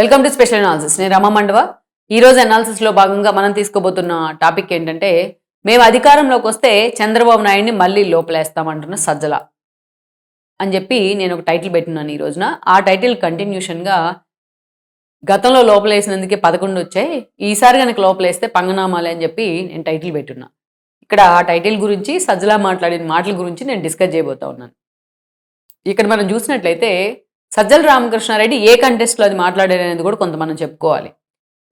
Welcome to special analysis నేను రమ మండవ. ఈరోజు రోజు భాగంగా మనం తీసుకోబోతున్న టాపిక్ ఏంటంటే మేము అధికారంలోకి వస్తే చంద్రబాబు నాయుడిని మళ్ళీ లోపలేస్తామంటున్న సజ్జల అని చెప్పి నేను ఒక టైటిల్ పెట్టున్నాను ఈ రోజున. ఆ టైటిల్ కంటిన్యూషన్గా గతంలో లోపలేసినందుకే పదకొండు వచ్చాయి. ఈసారి కనుక లోపలేస్తే పంగనామాలే అని చెప్పి నేను టైటిల్ పెట్టున్నా. ఇక్కడ ఆ టైటిల్ గురించి సజ్జల మాట్లాడిన మాటల గురించి నేను డిస్కస్ చేయబోతా ఉన్నాను. ఇక్కడ మనం చూసినట్లయితే సజ్జల రామకృష్ణారెడ్డి ఏ కంటెస్ట్లో అది మాట్లాడారు అనేది కూడా కొంత మనం చెప్పుకోవాలి.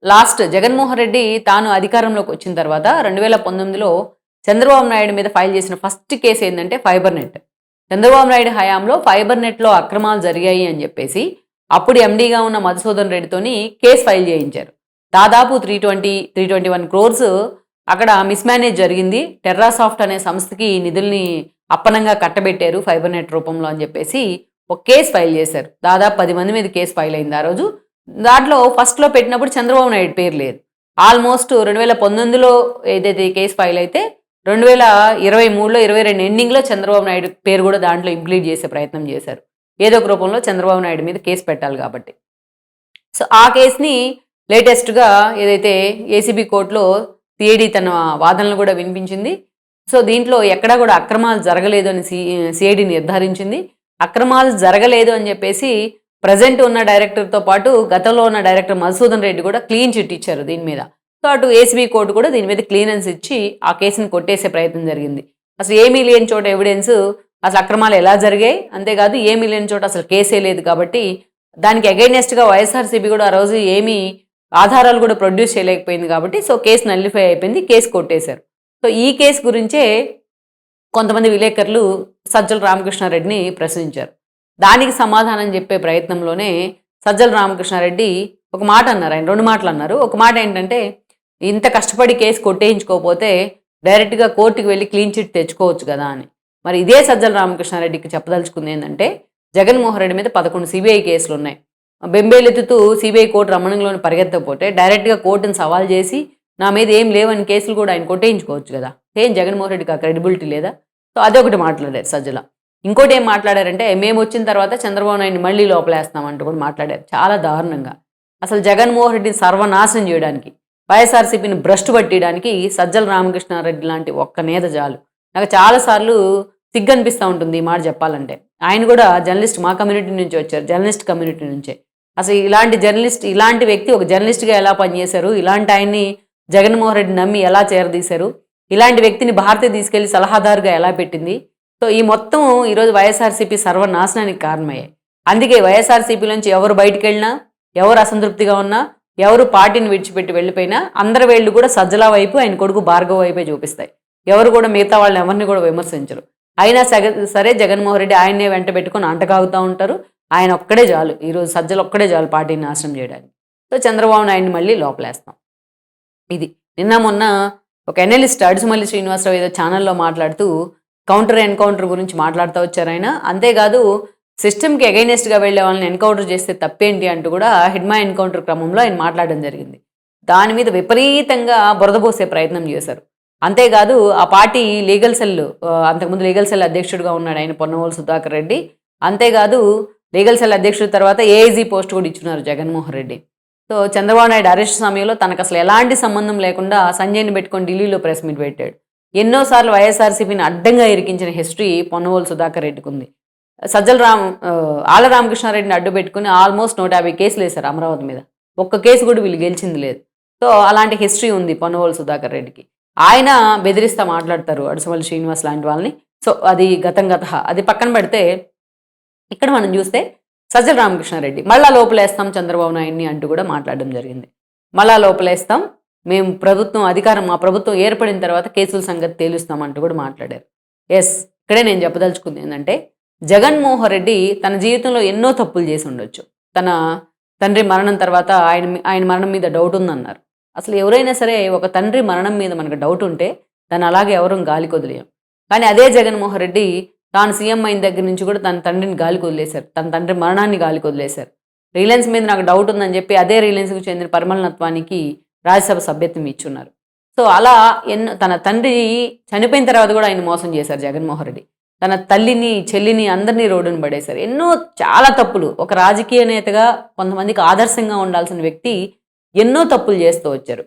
లాస్ట్ జగన్మోహన్ రెడ్డి తాను అధికారంలోకి వచ్చిన తర్వాత రెండు వేల పంతొమ్మిదిలో చంద్రబాబు నాయుడు మీద ఫైల్ చేసిన ఫస్ట్ కేసు ఏంటంటే ఫైబర్ నెట్ చంద్రబాబు నాయుడు హయాంలో ఫైబర్ నెట్లో అక్రమాలు జరిగాయి అని చెప్పేసి అప్పుడు ఎండీగా ఉన్న మధుసూదన్ రెడ్డితోని కేసు ఫైల్ చేయించారు. దాదాపు three twenty three twenty one crores అక్కడ మిస్మేనేజ్ జరిగింది. టెర్రాసాఫ్ట్ అనే సంస్థకి నిధుల్ని అప్పనంగా కట్టబెట్టారు ఫైబర్ నెట్ రూపంలో అని చెప్పేసి ఒక కేసు ఫైల్ చేశారు. దాదాపు పది మంది మీద కేసు ఫైల్ అయింది ఆ రోజు. దాంట్లో ఫస్ట్లో పెట్టినప్పుడు చంద్రబాబు నాయుడు పేరు లేదు. ఆల్మోస్ట్ రెండు వేల పంతొమ్మిదిలో ఏదైతే కేసు ఫైల్ అయితే రెండు వేల ఇరవై మూడులో ఇరవై రెండు ఎండింగ్లో చంద్రబాబు నాయుడు పేరు కూడా దాంట్లో ఇంప్లీట్ చేసే ప్రయత్నం చేశారు. ఏదో ఒక రూపంలో చంద్రబాబు నాయుడు మీద కేసు పెట్టాలి కాబట్టి. సో ఆ కేసుని లేటెస్ట్గా ఏదైతే ఏసీబీ కోర్టులో సిఐడి తన వాదనలు కూడా వినిపించింది. సో దీంట్లో ఎక్కడా కూడా అక్రమాలు జరగలేదు అని సి సిఐడి నిర్ధారించింది. అక్రమాలు జరగలేదు అని చెప్పేసి ప్రజెంట్ ఉన్న డైరెక్టర్తో పాటు గతంలో ఉన్న డైరెక్టర్ మధుసూదన్ రెడ్డి కూడా క్లీన్ చిట్ ఇచ్చారు దీని మీద. సో అటు ఏసీబీ కోర్టు కూడా దీని మీద క్లీనెన్స్ ఇచ్చి ఆ కేసుని కొట్టేసే ప్రయత్నం జరిగింది. అసలు ఏమీ లేని చోట ఎవిడెన్స్ అసలు అక్రమాలు ఎలా జరిగాయి? అంతేకాదు ఏమీ లేని చోట అసలు కేసే లేదు కాబట్టి దానికి అగైనెస్ట్గా వైఎస్ఆర్సీబీ కూడా ఆ రోజు ఏమీ ఆధారాలు కూడా ప్రొడ్యూస్ చేయలేకపోయింది కాబట్టి సో కేసు నల్లిఫై అయిపోయింది కేసు కొట్టేశారు. సో ఈ కేసు గురించే కొంతమంది విలేకరులు సజ్జల రామకృష్ణారెడ్డిని ప్రశ్నించారు. దానికి సమాధానం చెప్పే ప్రయత్నంలోనే సజ్జల రామకృష్ణారెడ్డి ఒక మాట అన్నారు. ఆయన రెండు మాటలు అన్నారు. ఒక మాట ఏంటంటే ఇంత కష్టపడి కేసు కొట్టేయించుకోకపోతే డైరెక్ట్గా కోర్టుకి వెళ్ళి క్లీన్ చిట్ తెచ్చుకోవచ్చు కదా అని. మరి ఇదే సజ్జల రామకృష్ణారెడ్డికి చెప్పదలుచుకుంది ఏంటంటే జగన్మోహన్ రెడ్డి మీద పదకొండు సిబిఐ కేసులు ఉన్నాయి బెంబేలెత్తుతూ సిబిఐ కోర్టు రమణంలోని పరిగెత్తకపోతే డైరెక్ట్గా కోర్టును సవాల్ చేసి నా మీద ఏం లేవని కేసులు కూడా ఆయన కొట్టేయించుకోవచ్చు కదా. ఏం జగన్మోహన్ రెడ్డికి ఆ క్రెడిబిలిటీ లేదా? సో అదొకటి మాట్లాడారు సజ్జల. ఇంకోటి ఏం మాట్లాడారంటే మేము వచ్చిన తర్వాత చంద్రబాబు నాయుడిని మళ్ళీ లోపలేస్తామంటూ కూడా మాట్లాడారు. చాలా దారుణంగా. అసలు జగన్మోహన్ రెడ్డిని సర్వనాశనం చేయడానికి వైఎస్ఆర్సీపీని భ్రష్టు పట్టియడానికి సజ్జల రామకృష్ణారెడ్డి లాంటి ఒక్క నేత చాలు. నాకు చాలాసార్లు సిగ్గు అనిపిస్తూ ఉంటుంది ఈ మాట చెప్పాలంటే. ఆయన కూడా జర్నలిస్ట్ మా కమ్యూనిటీ నుంచి వచ్చారు జర్నలిస్ట్ కమ్యూనిటీ నుంచే. అసలు ఇలాంటి జర్నలిస్ట్ ఇలాంటి వ్యక్తి ఒక జర్నలిస్ట్గా ఎలా పనిచేశారు? ఇలాంటి ఆయన్ని జగన్మోహన్ రెడ్డి నమ్మి ఎలా చేరదీశారు? ఇలాంటి వ్యక్తిని భారతి తీసుకెళ్ళి సలహాదారుగా ఎలా పెట్టింది? సో ఈ మొత్తం ఈరోజు వైఎస్ఆర్సీపీ సర్వనాశనానికి కారణమయ్యాయి. అందుకే వైఎస్ఆర్సీపీ నుంచి ఎవరు బయటికి వెళ్ళినా ఎవరు అసంతృప్తిగా ఉన్నా ఎవరు పార్టీని విడిచిపెట్టి వెళ్ళిపోయినా అందరి వేళ్ళు కూడా సజ్జల వైపు ఆయన కొడుకు భార్గవ వైపే చూపిస్తాయి. ఎవరు కూడా మిగతా వాళ్ళని ఎవరిని కూడా విమర్శించరు. అయినా సగ సరే జగన్మోహన్ రెడ్డి ఆయన్నే వెంట పెట్టుకొని అంటకాగుతూ ఉంటారు. ఆయన ఒక్కడే చాలు. ఈరోజు సజ్జలు ఒక్కడే చాలు పార్టీని నాశనం చేయడానికి. సో చంద్రబాబు నాయుడిని మళ్ళీ లోపలేస్తాం. ఇది. నిన్న మొన్న ఒక ఎనలిస్ట్ అడుసుమల్లి శ్రీనివాసరావు ఏదో ఛానల్లో మాట్లాడుతూ కౌంటర్ ఎన్కౌంటర్ గురించి మాట్లాడుతూ వచ్చారు ఆయన. అంతేకాదు సిస్టమ్కి అగైనెస్ట్గా వెళ్ళే వాళ్ళని ఎన్కౌంటర్ చేస్తే తప్పేంటి అంటూ కూడా హిడ్మా ఎన్కౌంటర్ క్రమంలో ఆయన మాట్లాడడం జరిగింది. దాని మీద విపరీతంగా బురదపోసే ప్రయత్నం చేశారు. అంతేకాదు ఆ పార్టీ లీగల్ సెల్ అంతకుముందు లీగల్ సెల్ అధ్యక్షుడిగా ఉన్నాడు ఆయన పొన్నవోలు సుధాకర్ రెడ్డి. అంతేకాదు లీగల్ సెల్ అధ్యక్షుడి తర్వాత ఏఐజీ పోస్ట్ కూడా ఇచ్చున్నారు జగన్మోహన్ రెడ్డి. సో చంద్రబాబు నాయుడు అరెస్ట్ సమయంలో తనకు అసలు ఎలాంటి సంబంధం లేకుండా సంజయ్ని పెట్టుకొని ఢిల్లీలో ప్రెస్ మీట్ పెట్టాడు. ఎన్నోసార్లు వైఎస్ఆర్సీపీని అడ్డంగా ఇరికించిన హిస్టరీ పొన్నవోలు సుధాకర్ రెడ్డికి ఉంది సజ్జల రామ్ ఆల రామకృష్ణారెడ్డిని అడ్డు పెట్టుకుని ఆల్మోస్ట్ నూట యాభై కేసులు వేశారు అమరావతి మీద. ఒక్క కేసు కూడా వీళ్ళు గెలిచింది లేదు. సో అలాంటి హిస్టరీ ఉంది పొన్నవోలు సుధాకర్ రెడ్డికి. ఆయన బెదిరిస్తా మాట్లాడతారు అడుసమల్లి శ్రీనివాస్ లాంటి వాళ్ళని. సో అది గతం గత. అది పక్కన పెడితే ఇక్కడ మనం చూస్తే సజ్జల రామకృష్ణారెడ్డి మళ్ళా లోపలేస్తాం చంద్రబాబు నాయుడిని అంటూ కూడా మాట్లాడడం జరిగింది. మళ్ళా లోపలేస్తాం మేము ప్రభుత్వం అధికారం మా ప్రభుత్వం ఏర్పడిన తర్వాత కేసుల సంగతి తేలుస్తాం అంటూ కూడా మాట్లాడారు. ఎస్ ఇక్కడే నేను చెప్పదలుచుకుంది ఏంటంటే జగన్మోహన్ రెడ్డి తన జీవితంలో ఎన్నో తప్పులు చేసి ఉండొచ్చు. తన తండ్రి మరణం తర్వాత ఆయన మీ- ఆయన మరణం మీద డౌట్ ఉందన్నారు. అసలు ఎవరైనా సరే ఒక తండ్రి మరణం మీద మనకు డౌట్ ఉంటే దాన్ని అలాగే ఎవరూ గాలికొదిలేం కానీ అదే జగన్మోహన్ రెడ్డి తాను సీఎం అయిన దగ్గర నుంచి కూడా తన తండ్రిని గాలికి వదిలేశారు. తన తండ్రి మరణాన్ని గాలికి వదిలేశారు. రిలయన్స్ మీద నాకు డౌట్ ఉందని చెప్పి అదే రిలయన్స్కి చెందిన పరిమళనత్వానికి రాజ్యసభ సభ్యత్వం ఇచ్చున్నారు. సో అలా ఎన్నో తన తండ్రి చనిపోయిన తర్వాత కూడా ఆయన మోసం చేశారు జగన్మోహన్ రెడ్డి. తన తల్లిని చెల్లిని అందరినీ రోడ్డును పడేశారు. ఎన్నో చాలా తప్పులు. ఒక రాజకీయ నేతగా కొంతమందికి ఆదర్శంగా ఉండాల్సిన వ్యక్తి ఎన్నో తప్పులు చేస్తూ వచ్చారు.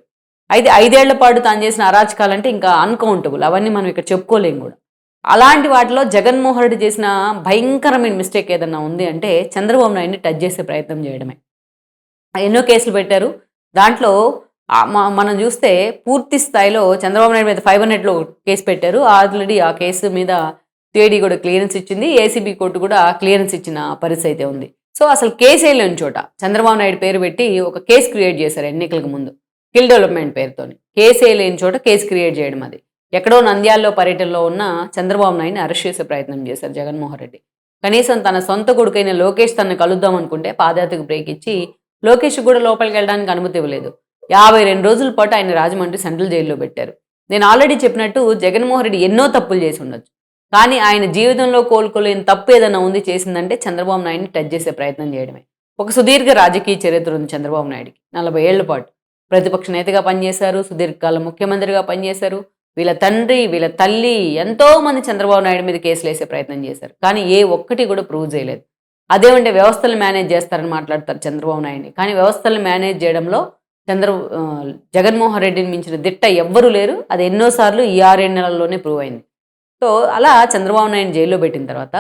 అయితే ఐదేళ్ళ పాటు తాను చేసిన అరాచకాలంటే ఇంకా అన్కౌంటబుల్ అవన్నీ మనం ఇక్కడ చెప్పుకోలేం కూడా. అలాంటి వాటిలో జగన్మోహన్ రెడ్డి చేసిన భయంకరమైన మిస్టేక్ ఏదన్నా ఉంది అంటే చంద్రబాబు నాయుడిని టచ్ చేసే ప్రయత్నం చేయడమే. ఎన్నో కేసులు పెట్టారు. దాంట్లో మనం చూస్తే పూర్తి స్థాయిలో చంద్రబాబు నాయుడు మీద ఫైవ్ హండ్రెడ్లో కేసు పెట్టారు. ఆల్రెడీ ఆ కేసు మీద సిఐడి కూడా క్లియరెన్స్ ఇచ్చింది. ఏసీబీ కోర్టు కూడా క్లియరెన్స్ ఇచ్చిన పరిస్థితి అయితే ఉంది. సో అసలు కేసే లేని చోట చంద్రబాబు నాయుడు పేరు పెట్టి ఒక కేసు క్రియేట్ చేశారు ఎన్నికలకు ముందు. స్కిల్ డెవలప్మెంట్ పేరుతోని. కేసే లేని చోట కేసు క్రియేట్ చేయడం అది. ఎక్కడో నంద్యాల్లో పర్యటనలో ఉన్న చంద్రబాబు నాయుడిని అరెస్ట్ చేసే ప్రయత్నం చేశారు జగన్మోహన్ రెడ్డి. కనీసం తన సొంత కొడుకైన లోకేష్ తనను కలుద్దాం అనుకుంటే పాదయాత్రకు బ్రేక్ ఇచ్చి లోకేష్ కూడా లోపలికి వెళ్ళడానికి అనుమతి ఇవ్వలేదు. యాభై రెండు రోజుల పాటు ఆయన రాజమండ్రి సెంట్రల్ జైల్లో పెట్టారు. నేను ఆల్రెడీ చెప్పినట్టు జగన్మోహన్ రెడ్డి ఎన్నో తప్పులు చేసి ఉండొచ్చు. కానీ ఆయన జీవితంలో కోలుకోలేని తప్పు ఏదైనా ఉంది చేసిందంటే చంద్రబాబు నాయుడిని టచ్ చేసే ప్రయత్నం చేయడమే. ఒక సుదీర్ఘ రాజకీయ చరిత్ర ఉంది చంద్రబాబు నాయుడికి. నలభై ఏళ్ళ పాటు ప్రతిపక్ష నేతగా పనిచేశారు సుదీర్ఘకాలం ముఖ్యమంత్రిగా పనిచేశారు వీళ్ళ తండ్రి వీళ్ళ తల్లి ఎంతో మంది చంద్రబాబు నాయుడు మీద కేసులు వేసే ప్రయత్నం చేశారు. కానీ ఏ ఒక్కటి కూడా ప్రూవ్ చేయలేదు. అదేమంటే వ్యవస్థలు మేనేజ్ చేస్తారని మాట్లాడతారు చంద్రబాబు నాయుడిని. కానీ వ్యవస్థలు మేనేజ్ చేయడంలో చంద్ర జగన్మోహన్ రెడ్డిని మించిన దిట్ట ఎవ్వరూ లేరు. అది ఎన్నోసార్లు ఈ ఆరేడు నెలల్లోనే ప్రూవ్ అయింది. సో అలా చంద్రబాబు నాయుడు జైల్లో పెట్టిన తర్వాత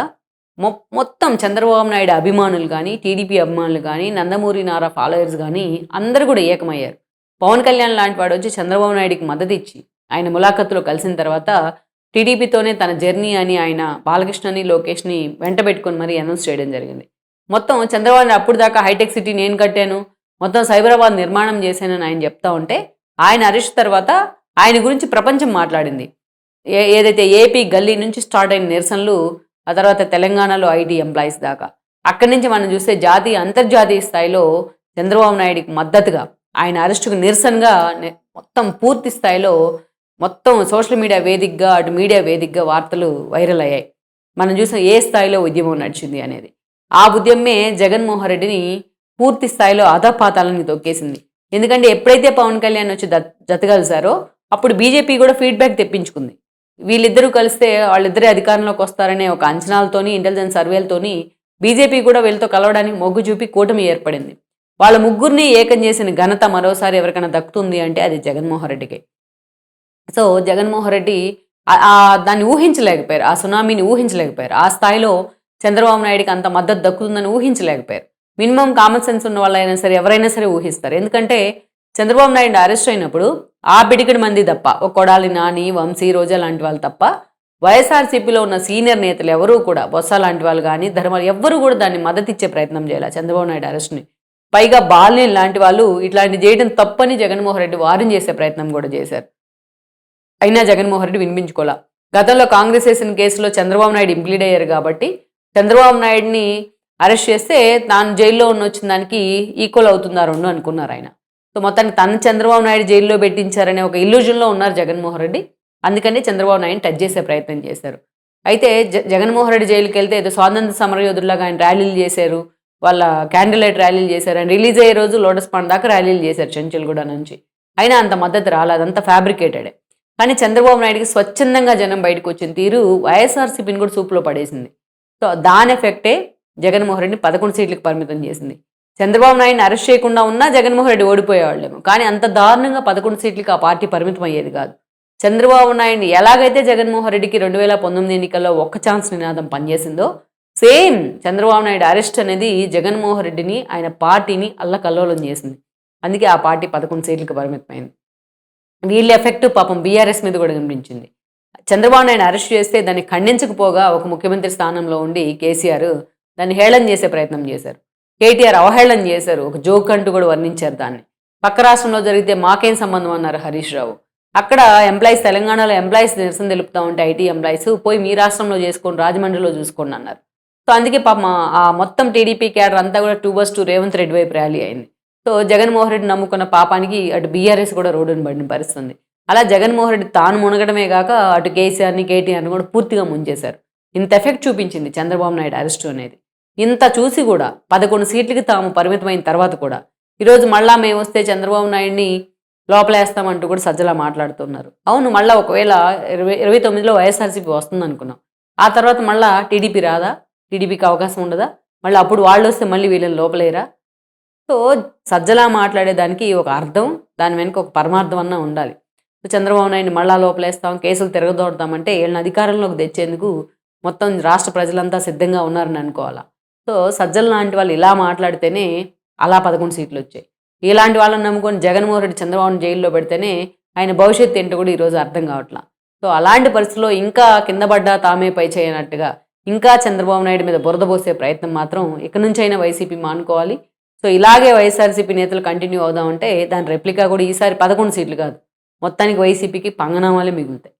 మొ మొత్తం చంద్రబాబు నాయుడు అభిమానులు కానీ టీడీపీ అభిమానులు కానీ నందమూరి నారా ఫాలోయర్స్ కానీ అందరూ కూడా ఏకమయ్యారు. పవన్ కళ్యాణ్ లాంటి వాడు వచ్చి చంద్రబాబు నాయుడికి మద్దతు ఇచ్చి ఆయన ములాఖత్తులో కలిసిన తర్వాత టీడీపీతోనే తన జర్నీ అని ఆయన బాలకృష్ణని లోకేష్ని వెంట పెట్టుకొని మరీ అనౌన్స్ చేయడం జరిగింది. మొత్తం చంద్రబాబు అప్పుడు దాకా హైటెక్ సిటీ నేను కట్టాను మొత్తం సైబరాబాద్ నిర్మాణం చేశానని ఆయన చెప్తా ఉంటే ఆయన అరెస్ట్ తర్వాత ఆయన గురించి ప్రపంచం మాట్లాడింది. ఏ ఏదైతే ఏపీ గల్లీ నుంచి స్టార్ట్ అయిన నిరసనలు ఆ తర్వాత తెలంగాణలో ఐటీ ఎంప్లాయీస్ దాకా. అక్కడి నుంచి మనం చూస్తే జాతీయ అంతర్జాతీయ స్థాయిలో చంద్రబాబు నాయుడికి మద్దతుగా ఆయన అరెస్టుకు నిరసనగా మొత్తం పూర్తి స్థాయిలో మొత్తం సోషల్ మీడియా వేదికగా అటు మీడియా వేదికగా వార్తలు వైరల్ అయ్యాయి. మనం చూసిన ఏ స్థాయిలో ఉద్యమం నడిచింది అనేది. ఆ ఉద్యమే జగన్మోహన్ రెడ్డిని పూర్తి స్థాయిలో అధపాతాలని తొక్కేసింది. ఎందుకంటే ఎప్పుడైతే పవన్ కళ్యాణ్ వచ్చి దత్- జతగలిసారో అప్పుడు బీజేపీ కూడా ఫీడ్బ్యాక్ తెప్పించుకుంది. వీళ్ళిద్దరూ కలిస్తే వాళ్ళిద్దరే అధికారంలోకి వస్తారనే ఒక అంచనాలతోని ఇంటెలిజెన్స్ సర్వేలతోని బీజేపీ కూడా వీళ్ళతో కలవడానికి మొగ్గు చూపి కూటమి ఏర్పడింది. వాళ్ళ ముగ్గురిని ఏకం చేసిన ఘనత మరోసారి ఎవరికైనా దక్కుతుంది అంటే అది జగన్మోహన్ రెడ్డికి. సో జగన్మోహన్ రెడ్డి ఆ- దాన్ని ఊహించలేకపోయారు. ఆ సునామీని ఊహించలేకపోయారు. ఆ స్థాయిలో చంద్రబాబు నాయుడికి అంత మద్దతు దక్కుతుందని ఊహించలేకపోయారు. మినిమం కామన్ సెన్స్ ఉన్న వాళ్ళైనా సరే ఎవరైనా సరే ఊహిస్తారు. ఎందుకంటే చంద్రబాబు నాయుడు అరెస్ట్ అయినప్పుడు ఆ పిడికిడి మంది తప్ప ఒక కొడాలి నాని వంశీ రోజా లాంటి వాళ్ళు తప్ప వైఎస్ఆర్సీపీలో ఉన్న సీనియర్ నేతలు ఎవరూ కూడా బొత్స లాంటి వాళ్ళు కానీ ధర్మాలు ఎవ్వరూ కూడా దాన్ని మద్దతు ఇచ్చే ప్రయత్నం చేయాలి చంద్రబాబు నాయుడు అరెస్ట్ని. పైగా బాలినేని లాంటి వాళ్ళు ఇట్లాంటి చేయడం తప్పని జగన్మోహన్ రెడ్డి వారం చేసే ప్రయత్నం కూడా చేశారు. అయినా జగన్మోహన్ రెడ్డి వినిపించుకోలే. గతంలో కాంగ్రెస్ వేసిన కేసులో చంద్రబాబు నాయుడు ఇంప్లీడ్ అయ్యారు కాబట్టి చంద్రబాబు నాయుడిని అరెస్ట్ చేస్తే తాను జైల్లో ఉన్న వచ్చిన దానికి ఈక్వల్ అవుతుందా రెండు అనుకున్నారు ఆయన. సో మొత్తానికి తను చంద్రబాబు నాయుడు జైల్లో పెట్టించారనే ఒక ఇల్యూజన్లో ఉన్నారు జగన్మోహన్ రెడ్డి. అందుకనే చంద్రబాబు నాయుడిని టచ్ చేసే ప్రయత్నం చేశారు. అయితే జ జగన్మోహన్ రెడ్డి జైలుకి వెళ్తే ఏదో స్వాతంత్ర సమరయోధుల్లాగా ఆయన ర్యాలీలు చేశారు. వాళ్ళ క్యాండిల్ లైట్ ర్యాలీలు చేశారు. ఆయన రిలీజ్ అయ్యే రోజు లోటస్ పాండ్ దాకా ర్యాలీలు చేశారు చెంచల్గూడ నుంచి. అయినా అంత మద్దతు రాలేదు. అంత ఫ్యాబ్రికేటెడే. కానీ చంద్రబాబు నాయుడికి స్వచ్ఛందంగా జనం బయటకు వచ్చిన తీరు వైఎస్ఆర్సీపీని కూడా సూపులో పడేసింది. సో దాని ఎఫెక్టే జగన్మోహన్ రెడ్డిని పదకొండు సీట్లకు పరిమితం చేసింది. చంద్రబాబు నాయుడిని అరెస్ట్ చేయకుండా ఉన్నా జగన్మోహన్ రెడ్డి ఓడిపోయేవాళ్ళేమో. కానీ అంత దారుణంగా పదకొండు సీట్లకు ఆ పార్టీ పరిమితం అయ్యేది కాదు. చంద్రబాబు నాయుడిని ఎలాగైతే జగన్మోహన్ రెడ్డికి రెండు వేల పంతొమ్మిది ఎన్నికల్లో ఒక్క ఛాన్స్ నినాదం పనిచేసిందో సేమ్ చంద్రబాబు నాయుడు అరెస్ట్ అనేది జగన్మోహన్ రెడ్డిని ఆయన పార్టీని అల్లకల్లోలం చేసింది. అందుకే ఆ పార్టీ పదకొండు సీట్లకు పరిమితమైంది. వీళ్ళ ఎఫెక్ట్ పాపం బీఆర్ఎస్ మీద కూడా కనిపించింది. చంద్రబాబు నాయుడు అరెస్ట్ చేస్తే దాన్ని ఖండించకపోగా ఒక ముఖ్యమంత్రి స్థానంలో ఉండి కేసీఆర్ దాన్ని హేళన చేసే ప్రయత్నం చేశారు. కేటీఆర్ అవహేళన చేశారు. ఒక జోక్ అంటూ కూడా వర్ణించారు దాన్ని. పక్క రాష్ట్రంలో జరిగితే మాకేం సంబంధం అన్నారు హరీష్ రావు. అక్కడ ఎంప్లాయీస్ తెలంగాణలో ఎంప్లాయీస్ నిరసన తెలుపుతా ఉంటే ఐటీ ఎంప్లాయీస్ పోయి మీ రాష్ట్రంలో చేసుకొని రాజమండ్రిలో చూసుకోండి అన్నారు. సో అందుకే పాప ఆ- ఆ మొత్తం టీడీపీ క్యాడర్ అంతా కూడా two bus two Revanth Reddy వైపు ర్యాలీ అయింది. సో జగన్మోహన్ రెడ్డి నమ్ముకున్న పాపానికి అటు బీఆర్ఎస్ కూడా రోడ్డును పడిన పరిస్థితి ఉంది అలా జగన్మోహన్ రెడ్డి తాను మునగడమే కాక అటు కేసీఆర్ని కేటీఆర్ని కూడా పూర్తిగా ముంచేశారు. ఇంత ఎఫెక్ట్ చూపించింది చంద్రబాబు నాయుడు అరెస్టు అనేది. ఇంత చూసి కూడా పదకొండు సీట్లకి తాము పరిమితమైన తర్వాత కూడా ఈరోజు మళ్ళా మేము వస్తే చంద్రబాబు నాయుడిని లోపలేస్తామంటూ కూడా సజ్జలా మాట్లాడుతున్నారు. అవును మళ్ళీ ఒకవేళ ఇరవై ఇరవై తొమ్మిదిలో వైఎస్ఆర్సీపీ వస్తుంది అనుకున్నాం ఆ తర్వాత మళ్ళా టీడీపీ రాదా? టీడీపీకి అవకాశం ఉండదా? మళ్ళీ అప్పుడు వాళ్ళు వస్తే మళ్ళీ వీళ్ళని లోపలేరా? సో సజ్జలా మాట్లాడేదానికి ఒక అర్థం దాని వెనుక ఒక పరమార్థం అన్న ఉండాలి. చంద్రబాబు నాయుడు మళ్ళా లోపలేస్తాం కేసులు తిరగదోడతామంటే వీళ్ళని అధికారంలోకి తెచ్చేందుకు మొత్తం రాష్ట్ర ప్రజలంతా సిద్ధంగా ఉన్నారని అనుకోవాలా. సో సజ్జల లాంటి వాళ్ళు ఇలా మాట్లాడితేనే అలా పదకొండు సీట్లు వచ్చాయి. ఇలాంటి వాళ్ళని నమ్ముకొని జగన్మోహన్ రెడ్డి చంద్రబాబుని జైల్లో పెడితేనే ఆయన భవిష్యత్తు ఏంటో కూడా ఈరోజు అర్థం కావట్లా. సో అలాంటి పరిస్థితుల్లో ఇంకా కింద పడ్డా తామే పై చేయనట్టుగా ఇంకా చంద్రబాబు నాయుడు మీద బురద పోసే ప్రయత్నం మాత్రం ఇక నుంచైనా వైసీపీ మానుకోవాలి. సో ఇలాగే వైఎస్ఆర్సీపీ నేతలు కంటిన్యూ అవుదామంటే దాని రెప్లికా కూడా ఈసారి పదకొండు సీట్లు కాదు. మొత్తానికి వైసీపీకి పంగనామాలే మిగులుతాయి.